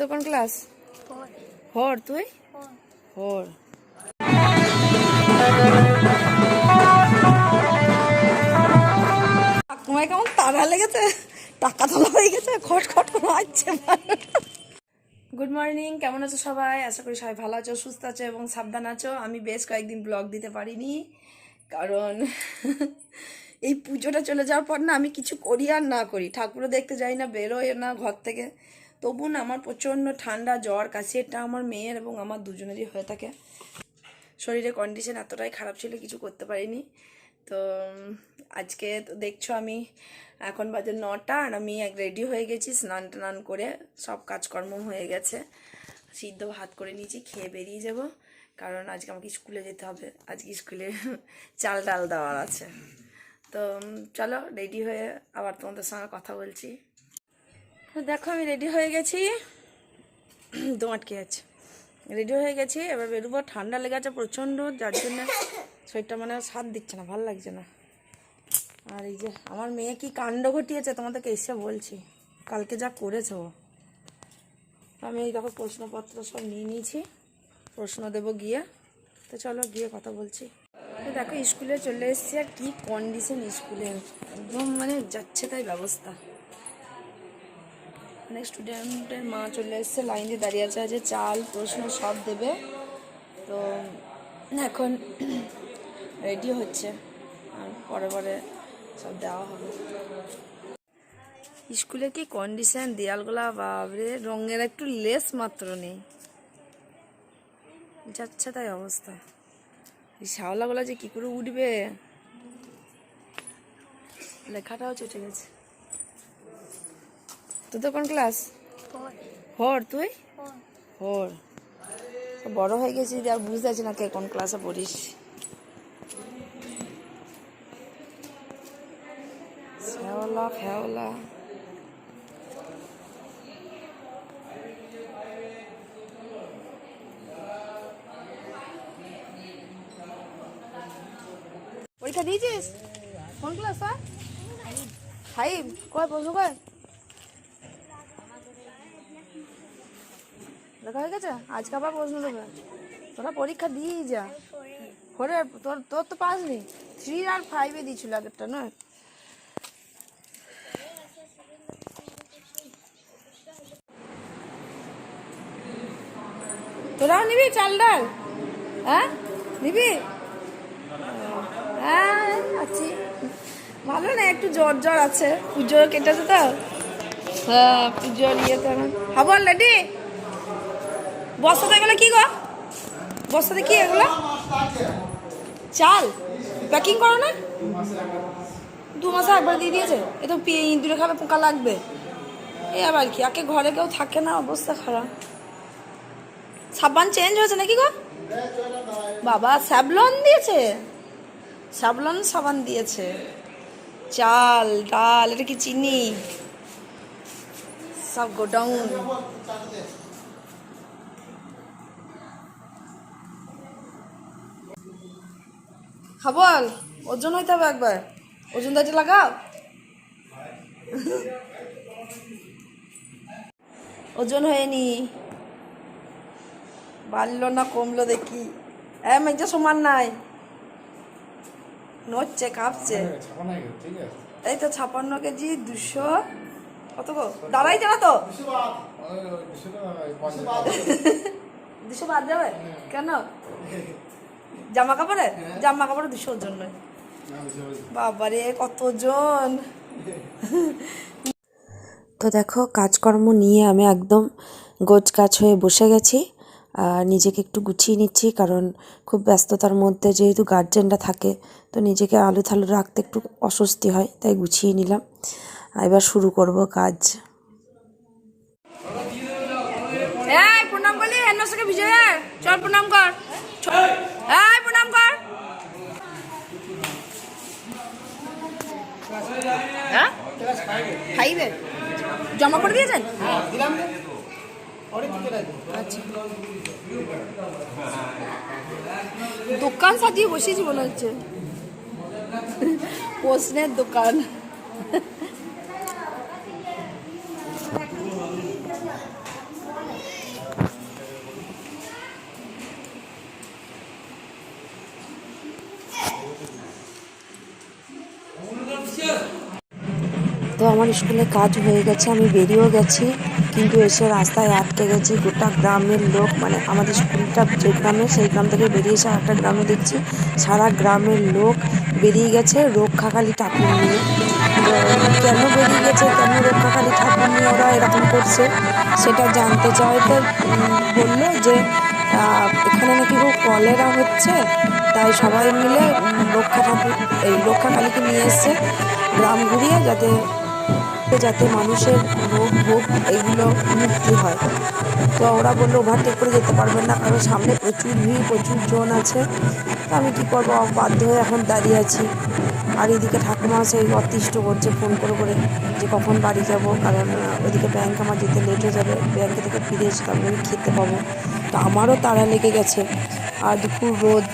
তো কোন class? Four তুই? ফোর ঠাকুমায় কেমন তারা লেগেছে, টাকা তোলা হয়ে গেছে, খট খট করে আসছে গুড মর্নিং কেমন আছো সবাই? আশা করি সবাই ভালো আছো, সুস্থ আছো এবং সাবধান আছো। আমি বেশ কয়েকদিন ব্লগ দিতে পারিনি, কারণ এই পুজোটা চলে যাওয়ার পর না আমি কিছু করি আর না করি। ঠাকুরও দেখতে যাই না, বেরোয় না ঘর থেকে। তবু না আমার প্রচণ্ড ঠান্ডা, জ্বর, কাশি, এটা আমার মেয়ের এবং আমার দুজনেরই হয়ে থাকে। শরীরের কন্ডিশন এতটাই খারাপ ছিল, কিছু করতে পারিনি। তো, আজকে তো দেখছ আমি এখন বাজে নটা আর আমি এক রেডি হয়ে গেছি, স্নান টান করে সব কাজকর্ম হয়ে গেছে। সিদ্ধ ভাত করে নিয়েছি, খেয়ে বেরিয়ে যাব। কারণ আজকে আমাকে স্কুলে যেতে হবে। আজকে স্কুলে চাল ডাল দেওয়ার আছে। তো, চলো রেডি হয়ে আবার তোমাদের সঙ্গে কথা বলছি। দেখো, আমি রেডি হয়ে গেছি। দম আটকে আছে রেডি হয়ে গেছি, এবার বেরোবো। ঠান্ডা লেগে আছে প্রচণ্ড, যার জন্য শরীরটা মানে স্বাদ দিচ্ছে না, ভালো লাগছে না। আর এই যে, আমার মেয়ে কি কাণ্ড ঘটিয়েছে, তোমাদেরকে এসে বলছি। কালকে যা করেছে আমি এই দেখো, প্রশ্নপত্র সব নিয়ে নিয়েছি। প্রশ্ন দেবো গিয়ে। তো চলো, গিয়ে কথা বলছি। তো দেখো, স্কুলে চলে এসেছি, আর কি কন্ডিশন স্কুলে? একদম মানে যাচ্ছে তাই ব্যবস্থা। অনেক স্টুডেন্টের মা চলে এসছে লাইন দিয়ে দাঁড়িয়ে আছে, যে চাল, প্রশ্ন সব দেবে। তো এখন রেডি হচ্ছে, আর পরে পরে সব দেওয়া হবে। স্কুলে কি কন্ডিশন দেয়ালগুলা বাবরে রঙের একটু লেস মাত্র নেই। যাচ্ছে তাই অবস্থা। এই শ্যাওলাগুলো যে কি করে উঠবে? লেখাটাও চটে গেছে। তুই তো কোন ক্লাস? ফোর তুই? ফোর বড় হয়ে গেছি আর বুঝতে পারছি না কে কোন ক্লাসে পড়িস। শ্যাওলা ফেওলা পরীক্ষা দিয়েছিস? কোন ক্লাস ফাইভ কয় বসো কয়? লেখা হয়ে গেছে? আজকে আবার প্রশ্ন দেবে। তোরা পরীক্ষা দিয়েই যা। ফোরে তোর তোর তো পাস নি থ্রি আর ফাইভে দিয়েছিল আগেরটা, নয়? তোরাও নিবি চাল ডাল হ্যাঁ? নিবি? হ্যাঁ আছি। ভালো না, একটু জ্বর জ্বর আছে। পুজো কেটেছে তো। হ্যাঁ পুজোর ইয়েতে হ্যাঁ বল রেডি বস্তাতে গেলে কি গো? বস্তাতে কি এগুলো? চাল? প্যাকিং করো না? দু মাসে একবার দিয়ে দিয়েছে। এ তো ইঁদুরে খাবে, পোকা লাগবে। এই আবার কি? একে ঘরে কেউ থাকে না, অবস্থা খারাপ। সাবান চেঞ্জ হয়েছে নাকি গো? বাবা, স্যাবলন দিয়েছে। স্যাবলন সাবান দিয়েছে। চাল, ডাল, এটা কি চিনি? সব গোডাউন খাবল? ওজন হইতে হবে একবার। ওজন দাইটা লাগাও। ওজন হয়নি। বাড়লো না কমলো দেখি। এ মেজে সমান নাই। নড়ছে কাঁপছে। এই তো ছাপান্ন কেজি দুশো কত গো? দাঁড়াই জানা তো। দুশো বাদ যাবে? কেন? জামা কাপড়ে জামা কাপড়ে দুশো ওজন নয় বাবারে কতজন? তো দেখো কাজকর্ম নিয়ে আমি একদম গোছ গাছ হয়ে বসে গেছি। আর নিজেকে একটু গুছিয়ে নিচ্ছি কারণ খুব ব্যস্ততার মধ্যে যেহেতু গার্জেনরা থাকে তো নিজেকে আলু থালু রাখতে একটু অস্বস্তি হয় তাই গুছিয়ে নিলাম। এবার শুরু করব কাজ। এই প্রণাম করলি? বিজয় চল প্রণাম কর। চল। হ্যাঁ? জমা করে দিয়েছেন? আচ্ছা। দোকান সাজিয়ে বসেছি মনে হচ্ছে। প্রশ্নের দোকান। আমার স্কুলে কাজ হয়ে গেছে আমি বেরিয়েও গেছি কিন্তু এসে রাস্তায় আটকে গেছি। গোটা গ্রামের লোক মানে আমাদের স্কুলটা যে গ্রামে সেই গ্রাম থেকে বেরিয়ে এসে একটা গ্রামে দেখছি। সারা গ্রামের লোক বেরিয়ে গেছে রক্ষাকালী ঠাকুর নিয়ে। কেন বেরিয়ে গেছে কেন রক্ষাকালী ঠাকুর নিয়ে ওরা এরকম করছে সেটা জানতে চাইতে উম, বলল যে এখানে নাকি খুব কলেরা হচ্ছে তাই সবাই মিলে রক্ষা ঠাকুর এই রক্ষা কালীকে নিয়ে এসছে গ্রাম ঘুরিয়ে যাতে যাতে মানুষের রোগ, ভোগ এগুলো মুক্তি হয়। তো ওরা বলল ওভারটেক করে যেতে পারবেন না, কারণ সামনে প্রচুর ভিড়, প্রচুর জন আছে। তো আমি কী করব? বাধ্য হয়ে এখন দাঁড়িয়ে আছি। আর এদিকে ঠাকুমা সেই অতিষ্ঠ করছে, ফোন করে করে যে কখন বাড়ি যাব, কারণ ওদিকে ব্যাংক আমার যেতে লেট হয়ে যাবে। ব্যাংকে থেকে ফিরে এসে তারপরে আমি খেতে পাবো। তো আমারও তাড়া লেগে গেছে। আর দুপুর রোদ।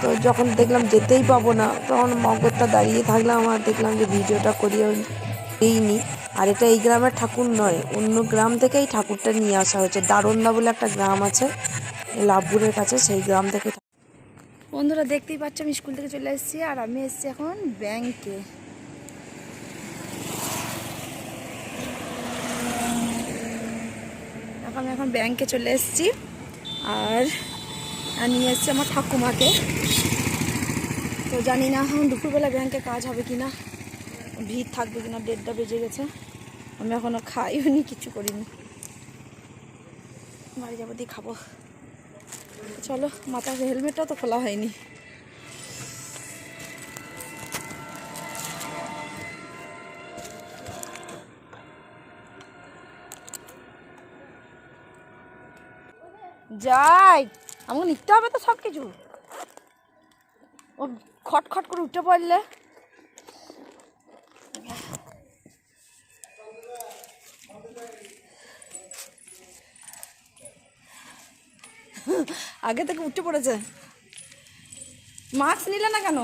তো যখন দেখলাম যেতেই পাবো না, তখন মগজটা দাঁড়িয়ে থাকলাম আর দেখলাম যে ভিডিওটা করিয়ে দিইনি আর এটা এই গ্রামের ঠাকুর নয়, অন্য গ্রাম থেকে এই ঠাকুরটা নিয়ে আসা হয়েছে। দারুন্দা বলে একটা গ্রাম আছে, লাভপুরের কাছে, সেই গ্রাম থেকে বন্ধুরা, দেখতেই পাচ্ছ, আমি স্কুল থেকে চলে এসেছি আর আমি এসেছি এখন ব্যাংকে। আমি এখন ব্যাংকে চলে এসেছি আর নিয়ে এসেছি আমার ঠাকুমাকে। তো জানি না এখন দুপুরবেলা ব্যাংকে কাজ হবে কি না ভিড় থাকবে কিনা, দেড়টা বেজে গেছে। আমি এখনও খাইও নি কিছু করিনি। বাড়ি যাব, দিয়ে খাব। চলো মাথার হেলমেটটা তো খোলা হয়নি। যাই, আমাকে নিতে হবে তো সব কিছু ও খটখট করে উঠে পড়লে। আগে থেকে উঠে পড়েছে। মাস্ক নিলে না কেন?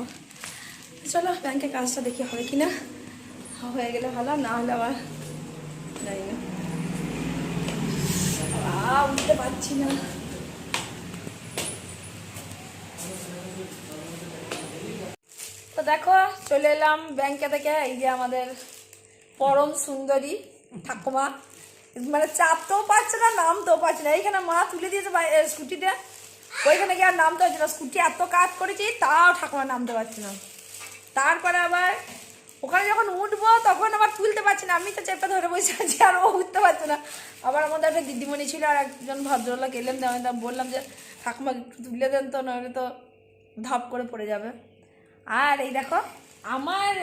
চলো, ব্যাংকে কাজটা দেখি হবে কি না হয়ে গেলে ভালো, না হলে আবার জানি না। উঠতে পারছি না। তো দেখো, চলে এলাম ব্যাংকে থেকে, এই যে আমাদের পরম সুন্দরী ঠাকুমা। মানে চাপতেও পারছে না নামতেও পারছে না। এইখানে মা তুলে দিয়েছে স্কুটিটা ওইখানে গিয়ে আর নামতে হচ্ছে না। স্কুটি এত কাজ করেছি, তাও ঠাকুমা নামতে পারছে না। তারপরে আবার ওখানে যখন উঠবো, তখন আবার তুলতে পারছি না। আমি তো চেপে ধরে বসে আছি, আর ও উঠতে পারছে না। আবার আমাদের একটা দিদিমণি ছিল, আর একজন ভদ্রলোক এলেন আমি বললাম যে, ঠাকুমা, একটু তুলে দেন তো নইলে তো ধপ করে পড়ে যাবে। আর এই দেখো, আমার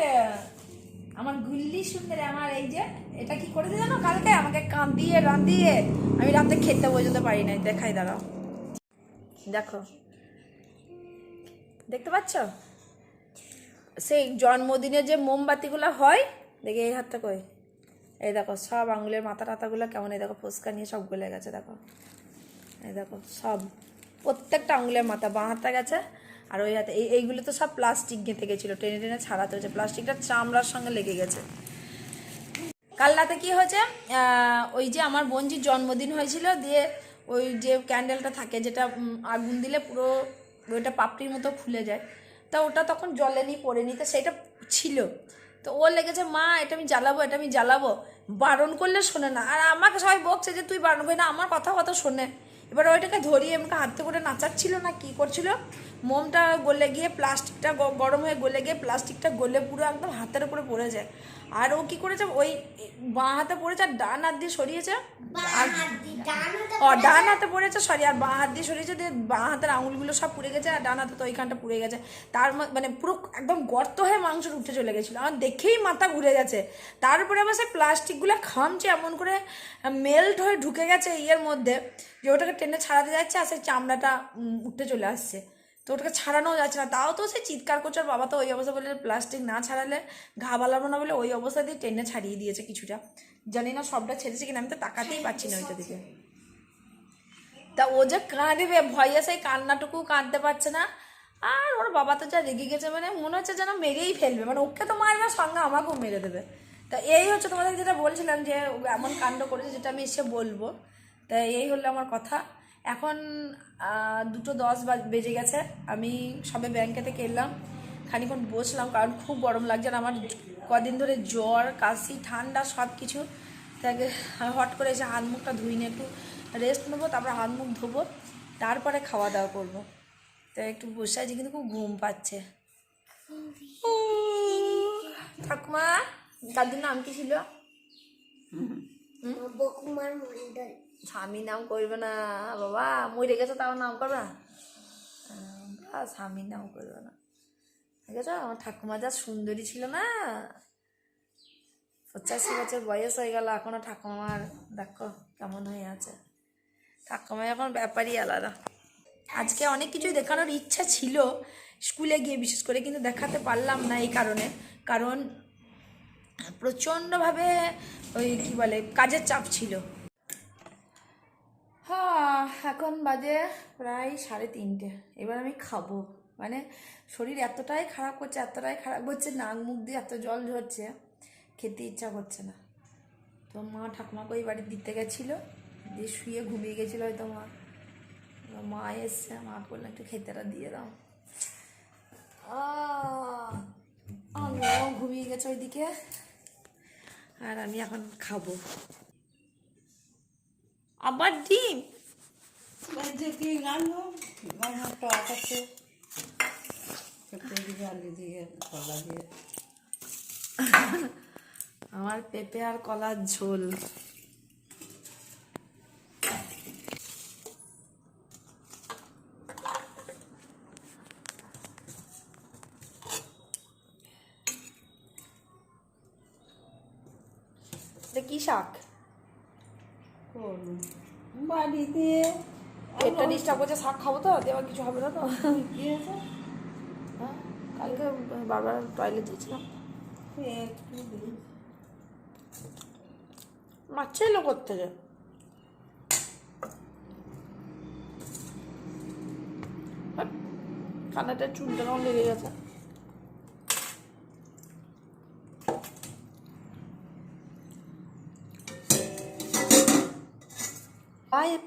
আমার গুল্লি সুন্দর আমার এই যে, এটা কি করেছে জানো কালকে? আমাকে কাঁদিয়ে রাঁধিয়ে আমি রাতে খেতে বোঝাতে পারি নাই। দেখাই, দাঁড়াও। দেখো। দেখতে পাচ্ছ? সেই জন্মদিনে যে মোমবাতিগুলো হয়, দেখি এই হাতটা কই? এই দেখো, সব আঙুলের মাথা টাতাগুলো কেমন, এই দেখো ফুচকা নিয়ে সব গলে গেছে, দেখো। এই দেখো, সব প্রত্যেকটা আঙুলের মাথা, বাঁ হাতটা গেছে আর ওই হাতে, এই এইগুলো তো সব প্লাস্টিক গেঁথে গেছিল, টেনে টেনে ছাড়াতে হয়েছে। প্লাস্টিকটা চামড়ার সঙ্গে লেগে গেছে। কাল রাতে কি হয়েছে? ওই যে আমার বোনজির জন্মদিন হয়েছিল, দিয়ে ওই যে ক্যান্ডেলটা থাকে, যেটা আগুন দিলে পুরো ওইটা পাপড়ির মতো খুলে যায়। তা ওটা তখন জলে জ্বলেনি পড়েনি তো সেটা ছিল। তো ও লেগেছে, মা, এটা আমি জ্বালাবো, এটা আমি জ্বালাবো। বারণ করলে শোনে না। আর আমাকে সবাই বকছে যে, তুই বারণ করি না, আমার কথা কথা শোনে? এবার ওইটাকে ধরিয়ে আমাকে হাতে করে নাচাচ্ছিল না, কি করছিল? মোমটা গলে গিয়ে প্লাস্টিকটা গরম হয়ে গলে গিয়ে প্লাস্টিকটা গলে পুরো একদম হাতের উপরে পড়ে যায়। আর ও কি করেছে? ওই বাঁ হাতে পড়েছে আর ডান হাত দিয়ে সরিয়েছে। আর ও ডান হাতে পড়েছে সরি আর বাঁ হাত দিয়ে সরিয়েছে দিয়ে বাঁ হাতের আঙুলগুলো সব পুড়ে গেছে আর ডান হাতে তো ওইখানটা পুড়ে গেছে। তার মানে পুরো একদম গর্ত হয়ে মাংস উঠে চলে গেছিল। আমার দেখেই মাথা ঘুরে গেছে। তারপরে আবার সেই প্লাস্টিকগুলো খামছে এমন করে মেল্ট হয়ে ঢুকে গেছে ইয়ের মধ্যে যে ওটাকে টেনে ছাড়াতে যাচ্ছে আর সেই চামড়াটা উম, উঠে চলে আসছে। তো ওটাকে ছাড়ানো যাচ্ছে না। তাও তো সে চিৎকার করছে, আর বাবা তো ওই অবস্থা বলে প্লাস্টিক না ছাড়ালে ঘা বালাবো না বলে ওই অবস্থা দিয়ে টেনে ছাড়িয়ে দিয়েছে কিছুটা। জানি না সবটা ছেড়েছে কিনা, আমি তো তাকাতেই পাচ্ছি না ওইটা দিকে তা ও যে কাঁদবে, ভয়ে সেই কান্নাটুকু কাঁদতে পারছে না। আর ওর বাবা তো যা রেগে গেছে মানে মনে হচ্ছে যেন মেরেই ফেলবে। মানে ওকে তো মারবে সঙ্গে আমাকেও মেরে দেবে। তা এই হচ্ছে তোমাদের যেটা বলছিলাম যে এমন কাণ্ড করেছে যেটা আমি এসে বলব। তা এই হলো আমার কথা। এখন দুটো দশ বাজ- গেছে। আমি সবে ব্যাংকে থেকে এলাম। খানিক্ষণ বসলাম কারণ খুব গরম লাগছে আর আমার কদিন ধরে জ্বর কাশি ঠান্ডা সব কিছু তাকে হট করে এসে হাত মুখটা ধুই নিয়ে একটু রেস্ট নেব তারপরে হাত মুখ ধোবো তারপরে খাওয়া দাওয়া করব। তো একটু বসে আছি কিন্তু খুব ঘুম পাচ্ছে। ঠাকুমা দাদুর নাম কি ছিল? বকুমার মন্ডল। স্বামী নাম করবে না বাবা মরে গেছে তাও নাম করবে না আহ, স্বামীর নাম করবে না। ঠিক আছে আমার ঠাকুমা যা সুন্দরী ছিল না। পঁচাশি বছর বয়স হয়ে গেল এখনও ঠাকুমার দেখো কেমন হয়ে আছে। ঠাকুমা এখন ব্যাপারই আলাদা। আজকে অনেক কিছুই দেখানোর ইচ্ছা ছিল স্কুলে গিয়ে বিশেষ করে কিন্তু দেখাতে পারলাম না এই কারণে। কারণ প্রচণ্ডভাবে ওই কি বলে কাজের চাপ ছিল। হ্যাঁ এখন বাজে প্রায় সাড়ে তিনটে। এবার আমি খাব। মানে শরীর এতটাই খারাপ করছে, এতটাই খারাপ করছে, নাক মুখ দিয়ে এত জল ঝরছে, খেতে ইচ্ছা করছে না। তো মা ঠাকুমাকে ওই বাড়ি দিতে গেছিল, দিয়ে শুয়ে ঘুমিয়ে গেছিল হয়তো মা। মা এসছে, মা বলল, একটু খেতেটা দিয়ে দাও। ঘুমিয়ে গেছে ওইদিকে। আর আমি এখন খাব। আবার ডিম। যে কি রান্না রান্না টক আছে আলু দিয়ে কলা দিয়ে। আমার পেঁপে আর কলার ঝোল এটা কি শাক করুন বাড়িতে ডিস্টার্ব করছে শাক খাব তো দেওয়া কিছু হবে না তো। হ্যাঁ কালকে বারবার টয়লেট দিয়েছিলাম। মাছ এলো থেকে কানাটা চুলটা রং লেগে গেছে?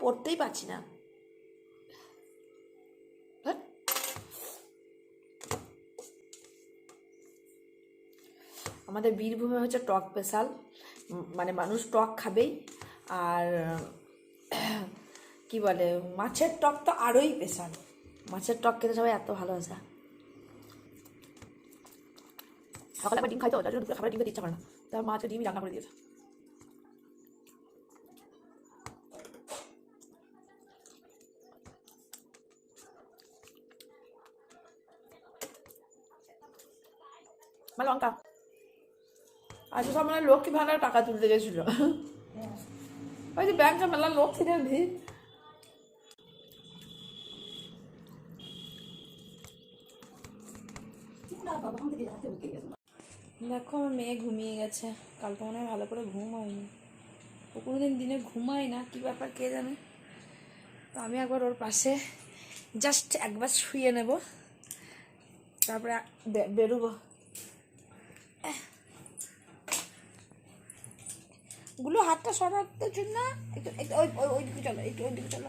পড়তেই পারছি না। আমাদের বীরভূমে হচ্ছে টক স্পেশাল মানে মানুষ টক খাবেই। আর, কি বলে, মাছের টক তো আরোই স্পেশাল। মাছের টক খেতে সবাই এত ভালোবাসে। সকালে ডিম খাই তো যার জন্য খাবার ডিম খেতে ইচ্ছা করে না। তার মা আজকে ডিমই রান্না করে দিয়েছে। লঙ্কা। আজকে সব মানে লক্ষ্মী ভান্ডার টাকা তুলতে গেছিল? ওই যে ব্যাংকে মেলা লোক ছিল ভিড় দেখো, আমার মেয়ে ঘুমিয়ে গেছে। কালকে মনে হয় ভালো করে ঘুম হয়নি। ও কোনোদিন দিনে ঘুমায় না, কি ব্যাপার কে জানে? তো আমি একবার ওর পাশে জাস্ট একবার শুয়ে নেব। তারপরে বেরোবো। গুলো হাতটা সরানোর জন্য একটু ওই ওই ওইদিকে চলো একটু ওইদিকে চলো।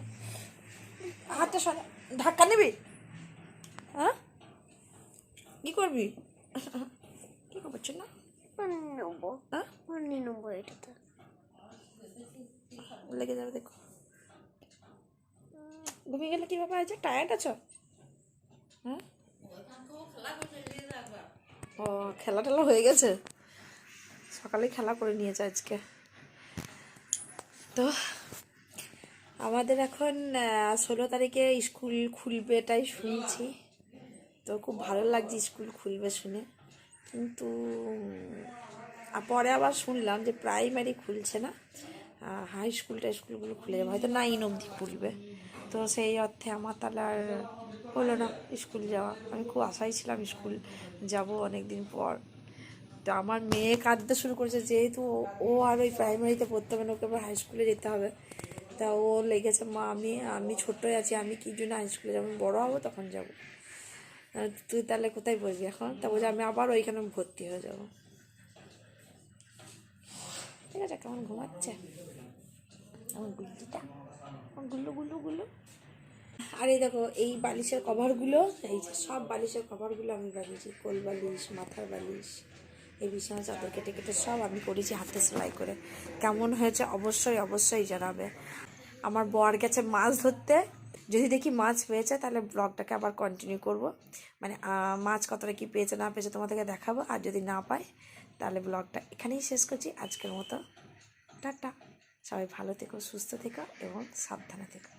হাতটা সরা ধাক্কা নিবি? হ্যাঁ? কি করবি? কি করছি না নেব। হ্যাঁ? নেব এটাতে। লেগে যাবে দেখো। ঘুমিয়ে গেলে কি ব্যাপার আছে টায়ার্ড আছো? হ্যাঁ? ও খেলা টেলা হয়ে গেছে। সকালে খেলা করে নিয়েছে আজকে। তো আমাদের এখন ষোলো তারিখে স্কুল খুলবে এটাই শুনছি। তো খুব ভালো লাগছে স্কুল খুলবে শুনে। কিন্তু পরে আবার শুনলাম যে প্রাইমারি খুলছে না। হাই স্কুলটা স্কুলগুলো খুলে যাবে, হয়তো নাইন অবধি খুলবে। তো সেই অর্থে আমার তাহলে আর হলো না স্কুল যাওয়া। আমি খুব আশাই ছিলাম স্কুল যাব অনেক দিন পর। তো আমার মেয়ে কাঁদতে শুরু করেছে, যেহেতু ও- আর ওই প্রাইমারিতে পড়তে হবে না, ওকে আবার হাই স্কুলে যেতে হবে। তা ও লেগেছে, মা, আমি আমি ছোটোই আছি, আমি কি জন্য হাই স্কুলে যাব? বড় হব, তখন যাব। তুই তাহলে কোথায় পড়বি এখন? তা বলছে, আমি আবার ওইখানে ভর্তি হয়ে যাব। ঠিক আছে, কেমন ঘুমাচ্ছে? আমার গুল্লুটা, আমার গুল্লু গুল্লু গুল্লু। আর এই দেখো, এই বালিশের কভারগুলো এই যে সব বালিশের কভারগুলো আমি বানিয়েছি, কোল বালিশ, মাথার বালিশ। এই বিছানা চাদর কেটে কেটে সব আমি করেছি হাতে সেলাই করে। কেমন হয়েছে? অবশ্যই অবশ্যই জানাবে। আমার বর গেছে মাছ ধরতে। যদি দেখি মাছ পেয়েছে তাহলে ব্লগটাকে আবার কন্টিনিউ করব। মানে মাছ কতটা কি পেয়েছে, না পেয়েছে তোমাদেরকে দেখাবো। আর যদি না পাই তাহলে ব্লগটা এখানেই শেষ করছি। আজকের মতো টাটা। সবাই ভালো থেকো, সুস্থ থেকো এবং সাবধানে থেকো।